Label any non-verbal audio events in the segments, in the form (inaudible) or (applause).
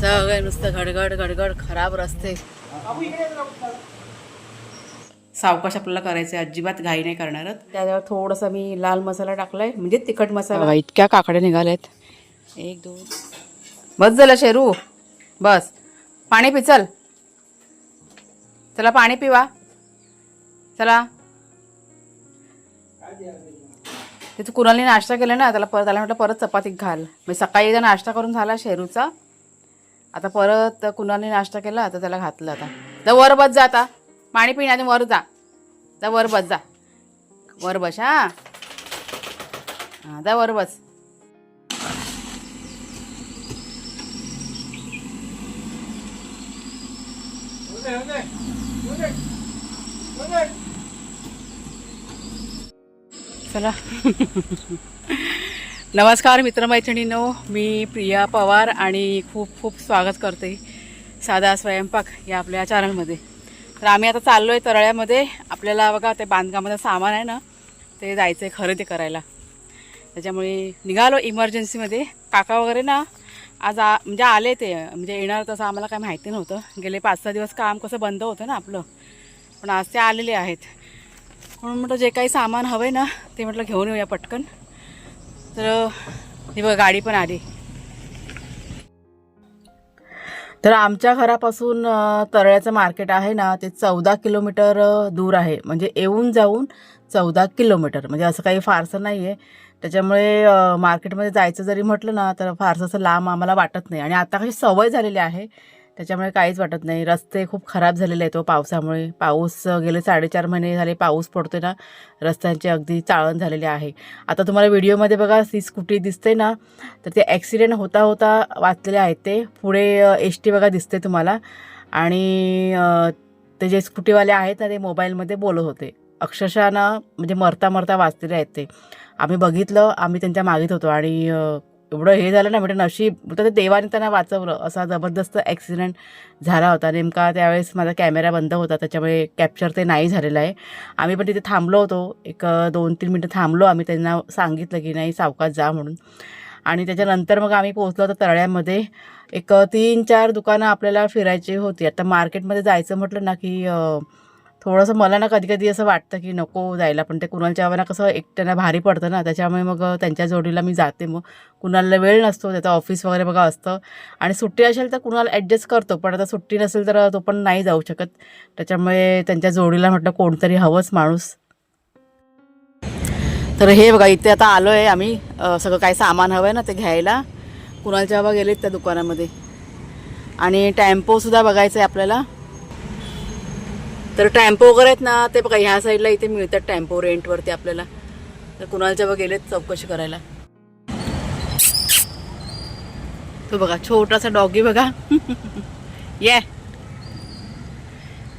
सगळे नुसतं घडगड घडगड खराब रस्ते. सावकाश आपल्याला करायचं आहे अजिबात घाई नाही करणार. त्याच्यावर थोडासा मी लाल मसाला टाकलाय म्हणजे तिखट मसाला. इतक्या काकड्या निघाल्यात. एक दोन. बस झालं शेरू. बस. पाणी पिचल चला पाणी पिवा. चला. तिथं कुणालने नाश्ता केला ना त्याला परत त्याला म्हटलं परत चपाती घाल. म्हणजे सकाळी एकदा नाश्ता करून झाला शेरूचा. आता परत कुणाने नाश्ता केला तर त्याला घातलं आता. तर वर बस जा आता. पाणी पिण्याने वर जा. तर वर बस जा. वर बस हा. हां जा वर बस. चला. (laughs) नमस्कार मित्रमैत्रिणींनो. मी प्रिया पवार आणि खूप खूप स्वागत करते साधा स्वयंपाक या आपल्या चॅनलमध्ये तर आम्ही आता चाललो आहे तरळ्यामध्ये. आपल्याला बघा ते बांधकामाचं सामान आहे ना ते जायचं आहे खरेदी करायला. त्याच्यामुळे निघालो इमर्जन्सीमध्ये काका वगैरे ना आज आ म्हणजे आले ते. म्हणजे येणार तसं आम्हाला काय माहिती नव्हतं. गेले पाच सहा दिवस काम कसं बंद होतं ना आपलं. पण आज ते आलेले आहेत. म्हणून म्हटलं जे काही सामान हवं आहे ना ते म्हटलं घेऊन येऊया पटकन. तर ही बघा गाडी पण आली. तर आमच्या घरापासून तरळ्याचं मार्केट आहे ना ते चौदा किलोमीटर दूर आहे. म्हणजे येऊन जाऊन चौदा किलोमीटर. म्हणजे असं काही फारसं नाही आहे त्याच्यामुळे मार्केटमध्ये जायचं जरी म्हटलं ना तर फारसं असं लांब आम्हाला वाटत नाही. आणि आता कशी सवय झालेली आहे त्याच्यामुळे काहीच वाटत नाही. रस्ते खूप खराब झालेले आहेत तो पावसामुळे. पाऊस गेले साडेचार महिने झाले पाऊस पडतो ना रस्त्यांचे अगदी चाळण झालेले आहे. आता तुम्हाला व्हिडिओमध्ये बघा ती स्कूटी दिसते ना तर ते ॲक्सिडेंट होता होता वाचलेले आहेत ते. पुढे एस टी बघा दिसते तुम्हाला. आणि ते जे स्कूटीवाले आहेत ना ते मोबाईलमध्ये बोलत होते. अक्षरशः ना म्हणजे मरता मरता वाचलेले आहेत ते. आम्ही बघितलं आम्ही त्यांच्या मागीत होतो. आणि एवढं हे झालं ना म्हणजे नशीब तर ते देवाने त्यांना वाचवलं. असा जबरदस्त ॲक्सिडेंट झाला होता. नेमका त्यावेळेस माझा कॅमेरा बंद होता त्याच्यामुळे कॅप्चर ते नाही झालेलं आहे. आम्ही पण तिथे थांबलो होतो. एक दोन तीन मिनटं थांबलो. आम्ही त्यांना सांगितलं की नाही सावकाश जा म्हणून. आणि त्याच्यानंतर मग आम्ही पोहोचलो होतो तळ्यामध्ये. एक तीन चार दुकानं आपल्याला फिरायची होती. आता मार्केटमध्ये जायचं म्हटलं ना की थोडंसं मला ना कधी कधी असं वाटतं की नको जायला पण ते कुणालच्या आव्हाना कसं एकट्यानं भारी पडतं ना त्याच्यामुळे मग त्यांच्या जोडीला मी जाते मग. कुणाला वेळ नसतो त्याचं ऑफिस वगैरे बघा असतं. आणि सुट्टी असेल तर कुणाला ॲडजस्ट करतो पण आता सुट्टी नसेल तर तो पण नाही जाऊ शकत. त्याच्यामुळे त्यांच्या जोडीला म्हटलं कोणतरी हवंच माणूस. तर हे बघा इथे आता आलो आहे आम्ही सगळं काय सामान हवं आहे ना ते घ्यायला. कुणालच्या बाबा गेलेत त्या दुकानामध्ये. आणि टॅम्पोसुद्धा बघायचं आहे आपल्याला. तर टॅम्पो वगैरे आहेत ना ते बघा ह्या साईडला इथे मिळतात टॅम्पो रेंटवरती आपल्याला. तर कुणालच्या बघा गेलेत चौकशी करायला. तो बघा छोटासा डॉगी बघा. (laughs) ये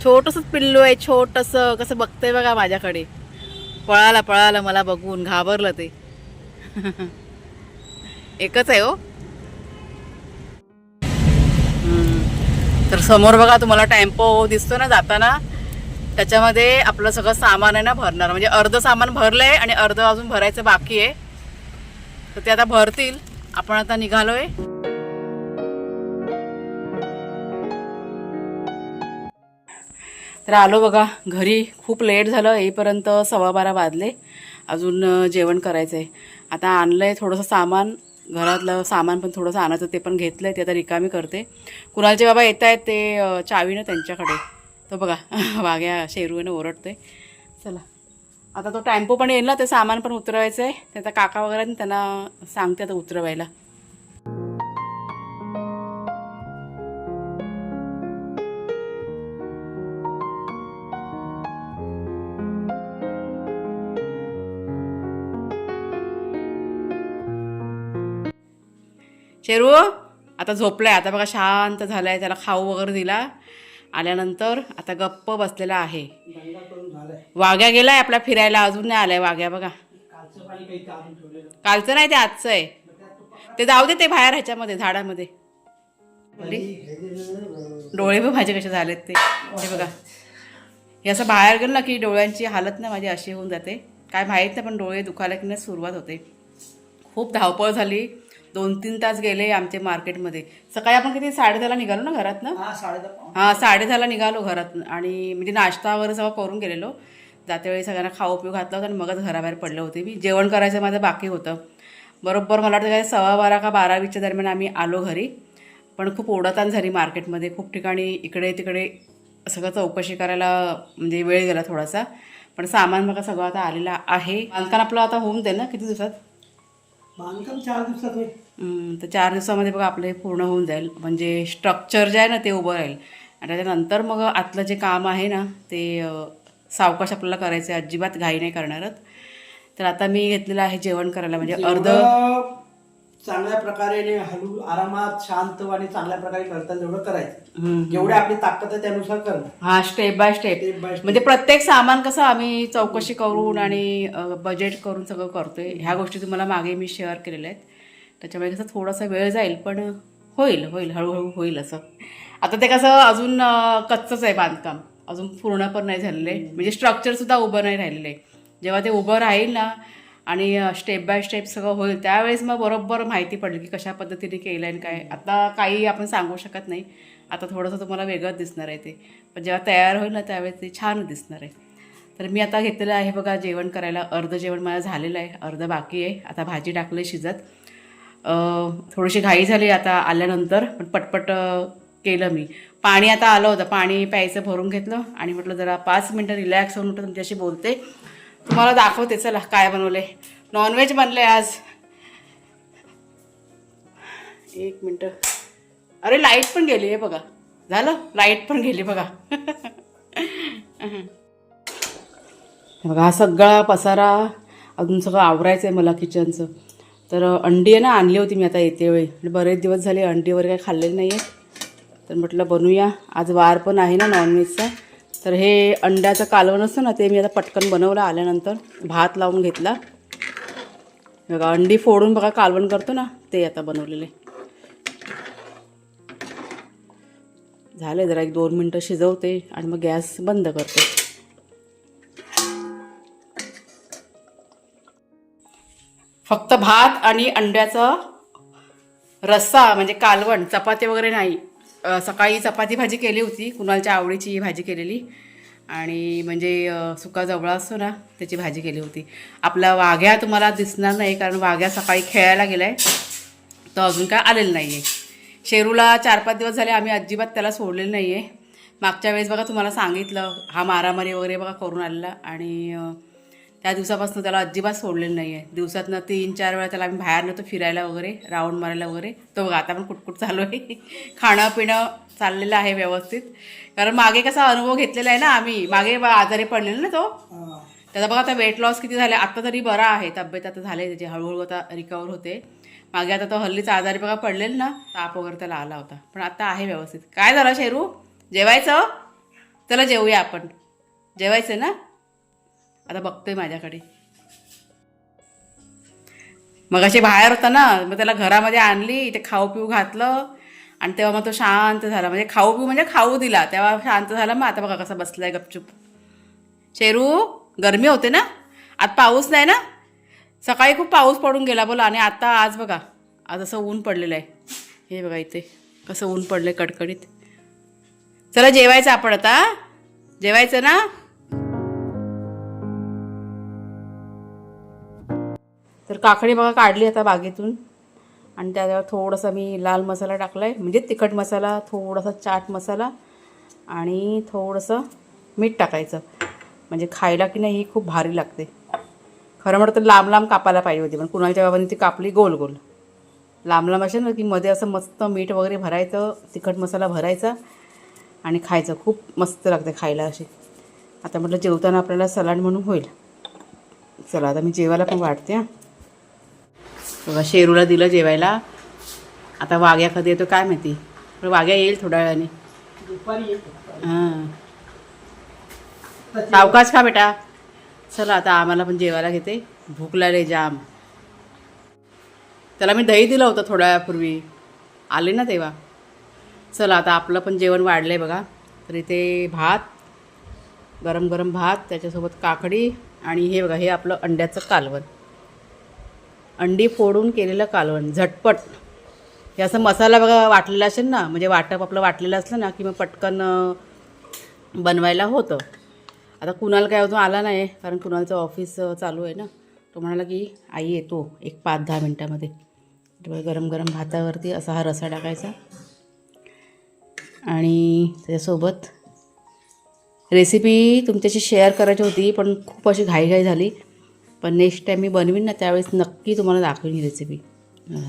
छोटंसंच पिल्लू आहे छोटंसं. कसं बघतंय बघा माझ्याकडे. पळाला पळाला मला बघून घाबरलं ते. (laughs) एकच आहे हो. तर समोर बघा तुम्हाला टेम्पो दिसतो ना जाताना. त्याच्यामध्ये आपलं सगळं सामान आहे ना भरणार. म्हणजे अर्ध सामान भरलं आहे आणि अर्ध अजून भरायचं बाकी आहे. तर ते आता भरतील. आपण आता निघालोय. तर आलो बघा घरी खूप लेट झालं येईपर्यंत सव्वा बारा वाजले. अजून जेवण करायचं आहे आता आणलं आहे थोडंसं सामान. घरातलं सामान पण थोडंसं आणायचं ते पण घेतलं आहे ते आता रिकामी करते. कुणालचे बाबा येत आहेत ते चावीनं त्यांच्याकडे. तो बघा (laughs) वाघ्या शेरूनं ओरडतोय. चला. आता तो टॅम्पो पण येईल ना ते सामान पण उतरवायचं आहे त्याचा काका वगैरे त्यांना सांगते आता उतरवायला. शेरू आता झोपलाय. आता बघा शांत झालाय. त्याला खाऊ वगैरे दिला. आल्यानंतर आता गप्प बसलेला आहे. वाघ्या गेलाय आपला फिरायला अजून नाही आलाय वाघ्या बघा. कालचं नाही. ते आजचं आहे. ते जाऊ दे ते बाहेर ह्याच्यामध्ये झाडामध्ये. डोळे बघ माझे कसे झालेत ते. हे बघा. हे असं बाहेर गेलं ना की डोळ्यांची हालत ना माझी अशी होऊन जाते. काय माहीत नाही पण डोळे दुखायला की नाही सुरुवात होते. खूप धावपळ झाली. दोन तीन तास गेले आमचे मार्केटमध्ये. सकाळी आपण किती साडेदहाला निघालो ना घरात ना? हा हां साडेदहाला निघालो घरात. आणि म्हणजे नाश्ता वगैरे सगळं करून गेलेलो. जातेवेळी सगळ्यांना खाऊ पिऊ घातलं होतं आणि मगच घराबाहेर पडले होते मी. जेवण करायचं माझं बाकी होतं. बरोबर मला वाटतं काय सव्वा बारा का बारावीच्या दरम्यान आम्ही आलो घरी. पण खूप ओढाताण झाली मार्केटमध्ये. खूप ठिकाणी इकडे तिकडे सगळं चौकशी करायला म्हणजे वेळ गेला थोडासा. पण सामान बघा सगळं आता आलेलं आहे. बांधकाम आपलं आता होऊन जाईल ना किती दिवसात? बांधकाम चार दिवसात होईल तर चार दिवसामध्ये बघा आपलं हे पूर्ण होऊन जाईल. म्हणजे स्ट्रक्चर जे आहे ना ते उभं राहील. आणि त्याच्यानंतर मग आतलं जे काम आहे ना ते सावकाश आपल्याला करायचं आहे. अजिबात घाई नाही करणारच तर आता मी घेतलेलं आहे जेवण करायला. म्हणजे अर्ध चांगल्या प्रकारे हलू आरामात शांत आणि चांगल्या प्रकारे करता तेवढं करायचं. जेवढी आपली ताकद आहे त्यानुसार करणं. हा स्टेप बाय स्टेप. म्हणजे प्रत्येक सामान कसं आम्ही चौकशी करून आणि बजेट करून सगळं करतोय. ह्या गोष्टी तुम्हाला मागे मी शेअर केलेल्या आहेत. त्याच्यामुळे कसं थोडासा वेळ जाईल पण होईल होईल हळूहळू होईल असं. आता ते कसं अजून कच्चंच आहे बांधकाम. अजून पूर्ण पण नाही झालेलं आहे. म्हणजे स्ट्रक्चरसुद्धा उभं नाही राहिलेलं आहे. जेव्हा ते उभं राहील ना आणि स्टेप बाय स्टेप सगळं होईल त्यावेळेस मग बरोबर माहिती पडली की कशा पद्धतीने केलं आहे आणि काय. आता काही आपण सांगू शकत नाही. आता थोडंसं तुम्हाला वेगळंच दिसणार आहे ते. पण जेव्हा तयार होईल ना त्यावेळेस ते छान दिसणार आहे. तर मी आता घेतलेलं आहे बघा जेवण करायला. अर्ध जेवण माझं झालेलं आहे अर्ध बाकी आहे. आता भाजी टाकलं शिजत. थोडीशी घाई झाली आता आल्यानंतर पण पटपट केलं मी. पाणी आता आलं होतं. पाणी प्यायचं भरून घेतलं. आणि म्हटलं जरा पाच मिनटं रिलॅक्स होऊन तुमच्याशी बोलते. तुम्हाला दाखवते चला काय बनवले नॉनव्हेज बनले आज. एक मिनटं. अरे लाइट पण गेली आहे बघा. झालं? लाइट पण गेली बघा. बघा हा सगळा पसारा अजून सगळं आवरायचं आहे मला किचनचं तर अंडी आहे ना आणली होती मी आता येते वेळी. बरेच दिवस झाले अंडी वगैरे काही खाल्लेली नाही आहे तर म्हटलं बनवूया आज वार पण आहे ना नॉनव्हेजचा तर हे अंड्याचं कालवण असतं ना ते मी आता पटकन बनवलं आल्यानंतर भात लावून घेतला. बघा अंडी फोडून बघा कालवण करतो ना ते आता बनवलेले. झाले जरा एक दोन मिनटं शिजवते आणि मग गॅस बंद करते. फक्त भात आणि अंड्याचा रस्सा म्हणजे कालवण चपाती वगैरे नाही. सकाळी चपाती भाजी केली होती कुणालच्या आवडीची भाजी केलेली. आणि म्हणजे सुका जवळा असतो ना त्याची भाजी केली होती. आपला वाघ्या तुम्हाला दिसणार नाही कारण वाघ्या सकाळी खेळायला गेलाय. तो अजून काय आलेलं नाही आहे शेरूला चार पाच दिवस झाले आम्ही अजिबात त्याला सोडलेलं नाही आहे मागच्या वेळेस बघा तुम्हाला सांगितलं हा मारामारी वगैरे बघा करून आलेला. आणि त्या दिवसापासून त्याला अजिबात सोडलेलं नाही आहे दिवसातनं तीन चार वेळा त्याला आम्ही बाहेर नेतो फिरायला वगैरे राऊंड मारायला वगैरे. तो बघा आता पण कुटकुट चालू आहे. (laughs) खाणं पिणं चाललेलं आहे व्यवस्थित. कारण मागे कसा अनुभव घेतलेला आहे ना आम्ही मागे आजारी पडलेला ना तो. त्याचा बघा आता वेट लॉस किती झाले? आता तरी बरा आहे तब्येत आता झाले त्याची. हळूहळू आता रिकवर होते. मागे आता तो हल्लीच आजारी बघा पडलेला ना ताप वगैरे त्याला आला होता. पण आता आहे व्यवस्थित. काय झालं शेरू? जेवायचं? चला जेवूया आपण. जेवायचं ना? आता बघतोय माझ्याकडे. मग असे बाहेर होता ना मग त्याला घरामध्ये आणली ते खाऊ पिऊ घातलं आणि तेव्हा मग तो शांत झाला. म्हणजे खाऊ पिऊ म्हणजे खाऊ दिला. तेव्हा शांत झाला मग आता बघा कसा बसलाय गपचूप. शेरू गरमी होते ना? आत पाऊस नाही ना? सकाळी खूप पाऊस पडून गेला बोला आणि आता आज बघा आज असं ऊन पडलेलं आहे. हे बघा इथे कसं ऊन पडलंय कडकडीत. चला जेवायचं आपण आता जेवायचं ना? काकडी बघा काढली आता बागेतून. आणि त्याच्यावर थोडासा मी लाल मसाला टाकला आहे म्हणजे तिखट मसाला थोडासा चाट मसाला आणि थोडंसं मीठ टाकायचं. म्हणजे खायला की नाही ही खूप भारी लागते. खरं म्हटलं तर लांब लांब कापायला पाहिजे होती पण कुणालच्या बाबांनी ती कापली गोल गोल. लांब लांब असेल ना की मध्ये असं मस्त मीठ वगैरे भरायचं तिखट मसाला भरायचा आणि खायचं. खूप मस्त लागते खायला अशी. आता म्हटलं जेवताना आपल्याला सलाड म्हणून होईल. चला आता मी जेवायला पण वाटते हां. बघा शेरूला दिलं जेवायला. आता वाघ्या कधी येतो काय माहिती. पण वाघ्या येईल थोड्या वेळाने. हां. सावकाश का बेटा. चला आता आम्हाला पण जेवायला घेते. भूक लागले जाम. त्याला मी दही दिलं होतं थोड्या वेळापूर्वी. आले ना तेव्हा. चला आता आपलं पण जेवण वाढलं आहे बघा. तर इथे भात गरम गरम भात त्याच्यासोबत काकडी आणि हे बघा हे आपलं अंड्याचं कालवण. अंडी फोडून केलेलं कालवण झटपट. हे असं मसाला बघा वाटलेला असेल ना म्हणजे वाटप आपलं वाटलेलं असलं ना की मग पटकन बनवायला होतं. आता कुणाल काय अजून आला नाही कारण कुणालचं ऑफिस चालू आहे ना. तो म्हणाला की आई येतो एक पाच दहा मिनटामध्ये. गरम गरम भातावरती असा हा रसा टाकायचा. आणि त्याच्यासोबत रेसिपी तुमच्याशी शेअर करायची होती पण खूप अशी घाईघाई झाली. पण नेक्स्ट टाईम मी बनवीन ना त्यावेळेस नक्की तुम्हाला दाखवीन ही रेसिपी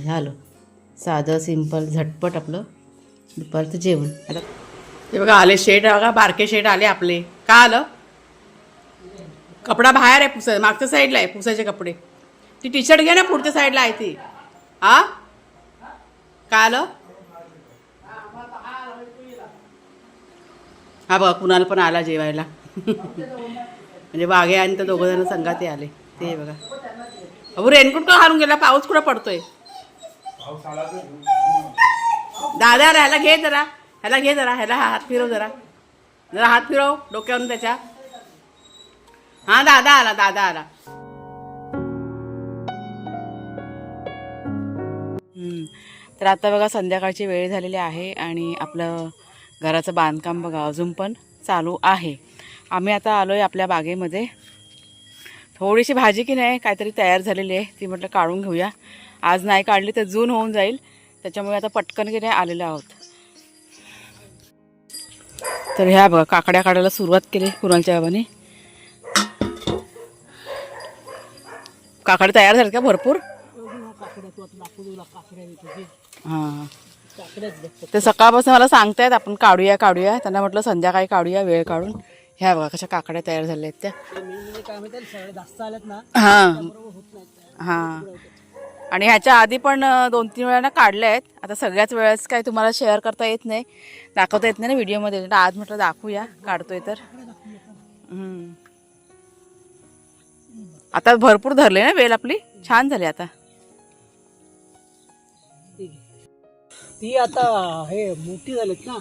झालं. साधं सिंपल झटपट आपलं. दुपारचं जेवण. आता ते बघा आले शेड बघा बारके शेड आले आपले. का आलं? कपडा बाहेर आहे पुसा मागच्या साईडला आहे पुसायचे कपडे. ती टी शर्ट घे ना पुढच्या साईडला आहे ती. आ का आलं? हा बघा कुणाल पण आला जेवायला. (laughs) म्हणजे वाघे आणि तर दोघं जण संघात आले. ते बघा. अहो रेनकोट का घालून गेला? पाऊस कुठं पडतोय? दादा ह्याला घे जरा. ह्याला घे जरा. ह्याला हात फिरव जरा. जरा हात फिरव डोक्यावरून त्याच्या. हा दादा आला दादा आला. तर आता बघा संध्याकाळची वेळ झालेली आहे आणि आपलं घराचं बांधकाम बघा अजून पण चालू आहे. आम्ही आता आलो आहे आपल्या बागेमध्ये. थोडीशी भाजी की नाही काहीतरी तयार झालेली आहे. ती म्हटलं काढून घेऊया. आज नाही काढली तर जून होऊन जाईल. त्याच्यामुळे आता पटकन की नाही आलेलो आहोत. तर ह्या बघा काकड्या काढायला सुरुवात केली कुणालच्या बाबाने काकड्या तयार झाल्या का भरपूर? हां. ते सकाळपासून मला सांगतायत आपण काढूया काढूया. त्यांना म्हटलं संध्याकाळी काढूया वेळ काढून. ह्या बघा कशा काकड्या तयार झाल्या आहेत त्या. हां. हां. आणि ह्याच्या आधी पण दोन तीन वेळा ना काढल्या आहेत. आता सगळ्याच वेळेस काय तुम्हाला शेअर करता येत नाही. दाखवता येत नाही ना व्हिडिओमध्ये आज म्हटलं दाखवूया. काढतोय तर. आता भरपूर धरले ना वेल आपली. छान झाली आता. ती आता हे मोठी झालीत ना.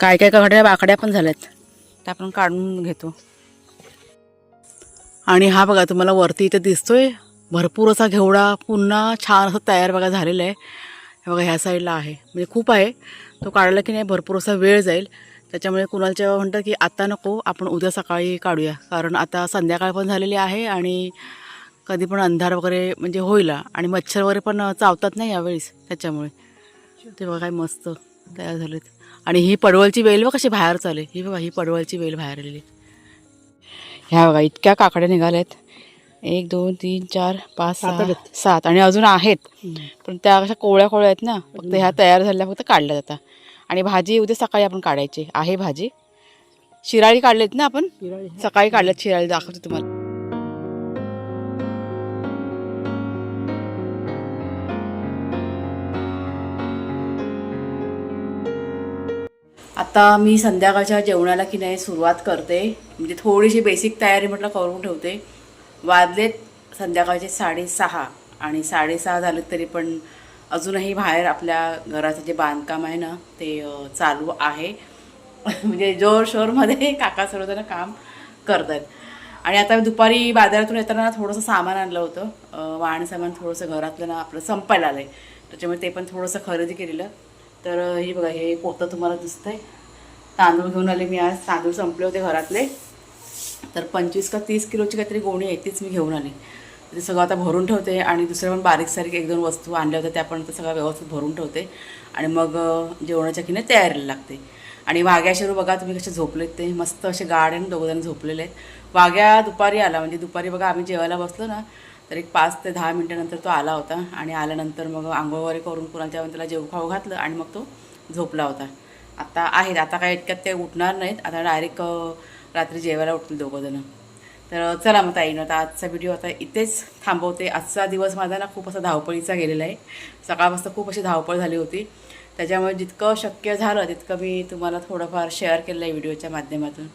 काय काय काकड्या बाकड्या पण झाल्यात. त्या आपण काढून घेतो. आणि हा बघा तुम्हाला वरती इथे दिसतोय. भरपूर असा घेवडा पुन्हा छान असं तयार बघा झालेला आहे. हे बघा ह्या साईडला आहे. म्हणजे खूप आहे. तो काढला की नाही भरपूर असा वेळ जाईल. त्याच्यामुळे कुणालच्या म्हणतात की आता नको आपण उद्या सकाळी काढूया. कारण आता संध्याकाळ पण झालेली आहे आणि कधी पण अंधार वगैरे म्हणजे होईल. आणि मच्छर वगैरे पण चावतात नाही यावेळेस त्याच्यामुळे. ते बघा काय मस्त तयार झालेत. आणि ही पडवलची वेल बघ कशी बाहेर चाले ही बघा ही पडवलची वेल बाहेर आलेली. ह्या बघा इतक्या काकड्या निघाल्यात. एक दोन तीन चार पाच सात सहा आहेत. सात. आणि अजून आहेत. पण त्या कशा कोवळ्या कोवळ्या आहेत ना फक्त ह्या तयार झाल्या फक्त काढल्या जातात. आणि भाजी उद्या सकाळी आपण काढायची. आहे भाजी. शिराळी काढलेत ना आपण? सकाळी काढल्यात शिराळी दाखवते तुम्हाला. आता मी संध्याकाळच्या जेवणाला की नाही सुरुवात करते. म्हणजे थोडीशी बेसिक तयारी म्हटलं करून ठेवते. वाजलेत संध्याकाळचे साडेसहा आणि साडेसहा झालेत तरी पण अजूनही बाहेर आपल्या घराचं जे बांधकाम आहे ना ते चालू आहे. (laughs) म्हणजे जोर शोरमध्ये काका सर्वजण काम करत आहेत आणि आता दुपारी बाजारातून येताना थोडंसं सामान आणलं होतं. वाहन सामान थोडंसं घरातलं ना आपलं संपायला आलं आहे त्याच्यामुळे ते पण थोडंसं खरेदी केलेलं. तर हे बघा हे पोतं तुम्हाला दिसतंय. तांदूळ घेऊन आले मी आज. तांदूळ संपले होते घरातले. तर पंचवीस का तीस किलोची काहीतरी गोणी आहे तीच मी घेऊन आली. ते सगळं आता भरून ठेवते आणि दुसऱ्या पण बारीक सारीक एक दोन वस्तू आणल्या होत्या त्या पण तर सगळं व्यवस्थित भरून ठेवते. आणि मग जेवणाच्या किने तयारीला लागते. आणि वाघ्याशिरू बघा तुम्ही कसे झोपलेत ते. मस्त असे गार्डन आणि दोघंजण झोपलेले आहेत. वाघ्या दुपारी आला म्हणजे दुपारी बघा आम्ही जेवायला बसलो ना तर एक पाच ते दहा मिनटानंतर तो आला होता आणि आल्यानंतर मग आंघोळ वगैरे करून कुणाच्या त्याला जेव खाऊ घातलं आणि मग तो झोपला होता. आता आहेत आता काय इतक्यात ते उठणार नाहीत. आता डायरेक्ट रात्री जेवायला उठतील दोघंजणं तर चला मग ताईनं आता आजचा व्हिडिओ आता इथेच थांबवते. आजचा दिवस माझा ना खूप असा धावपळीचा गेलेला आहे. सकाळपासून खूप अशी धावपळ झाली होती. त्याच्यामुळे जितकं शक्य झालं तितकं मी तुम्हाला थोडंफार शेअर केलं आहे व्हिडिओच्या माध्यमातून.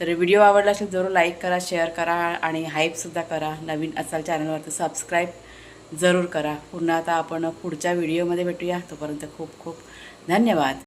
तर व्हिडिओ आवडला असेल जरूर लाईक करा शेअर करा आणि हाईपसुद्धा करा. नवीन असाल चॅनलवर तर सबस्क्राईब जरूर करा. पुन्हा आता आपण पुढच्या व्हिडिओमध्ये भेटूया. तोपर्यंत खूप खूप धन्यवाद.